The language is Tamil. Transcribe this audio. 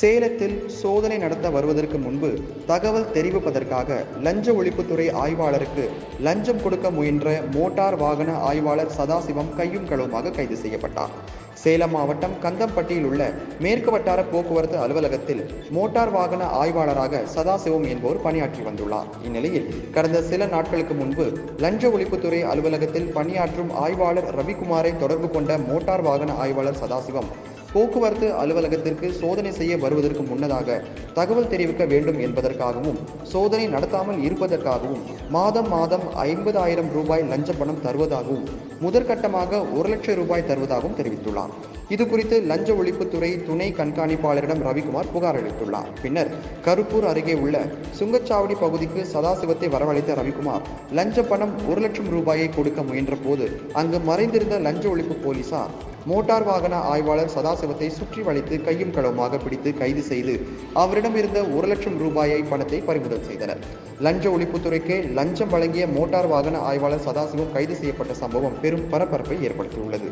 சேலத்தில் சோதனை நடத்த வருவதற்கு முன்பு தகவல் தெரிவிப்பதற்காக லஞ்ச ஒழிப்புத்துறை ஆய்வாளருக்கு லஞ்சம் கொடுக்க முயன்ற மோட்டார் வாகன ஆய்வாளர் சதாசிவம் கையும் களவுமாக கைது செய்யப்பட்டார். சேலம் மாவட்டம் கந்தம்பட்டியில் உள்ள மேற்கு வட்டார போக்குவரத்து அலுவலகத்தில் மோட்டார் வாகன ஆய்வாளராக சதாசிவம் என்பவர் பணியாற்றி வந்துள்ளார். இந்நிலையில் கடந்த சில நாட்களுக்கு முன்பு லஞ்ச ஒழிப்புத்துறை அலுவலகத்தில் பணியாற்றும் ஆய்வாளர் ரவிக்குமாரை தொடர்பு கொண்ட மோட்டார் வாகன ஆய்வாளர் சதாசிவம் போக்குவரத்து அலுவலகத்திற்கு சோதனை செய்ய வருவதற்கு முன்னதாக தகவல் தெரிவிக்க வேண்டும் என்பதற்காகவும் சோதனை நடத்தாமல் இருப்பதற்காகவும் மாதம் மாதம் ஐம்பதாயிரம் ரூபாய் லஞ்ச பணம் தருவதாகவும் முதற்கட்டமாக ஒரு லட்சம் ரூபாய் தருவதாகவும் தெரிவித்துள்ளார். இது குறித்து லஞ்ச ஒழிப்புத்துறை துணை கண்காணிப்பாளரிடம் ரவிக்குமார் புகார் அளித்துள்ளார். பின்னர் கருப்பூர் அருகே உள்ள சுங்கச்சாவடி பகுதிக்கு சதாசிவத்தை வரவழைத்த ரவிக்குமார் லஞ்ச பணம் ஒரு லட்சம் ரூபாயை கொடுக்க முயன்ற போது அங்கு மறைந்திருந்த லஞ்ச ஒழிப்பு போலீசார் மோட்டார் வாகன ஆய்வாளர் சதாசிவத்தை சுற்றி வளைத்து கையும் களவுமாக பிடித்து கைது செய்து அவரிடம் இருந்த ஒரு லட்சம் ரூபாயை பணத்தை பறிமுதல் செய்தனர். லஞ்ச ஒழிப்புத்துறைக்கு லஞ்சம் வழங்கிய மோட்டார் வாகன ஆய்வாளர் சதாசிவம் கைது செய்யப்பட்ட சம்பவம் பெரும் பரபரப்பை ஏற்படுத்தியுள்ளது.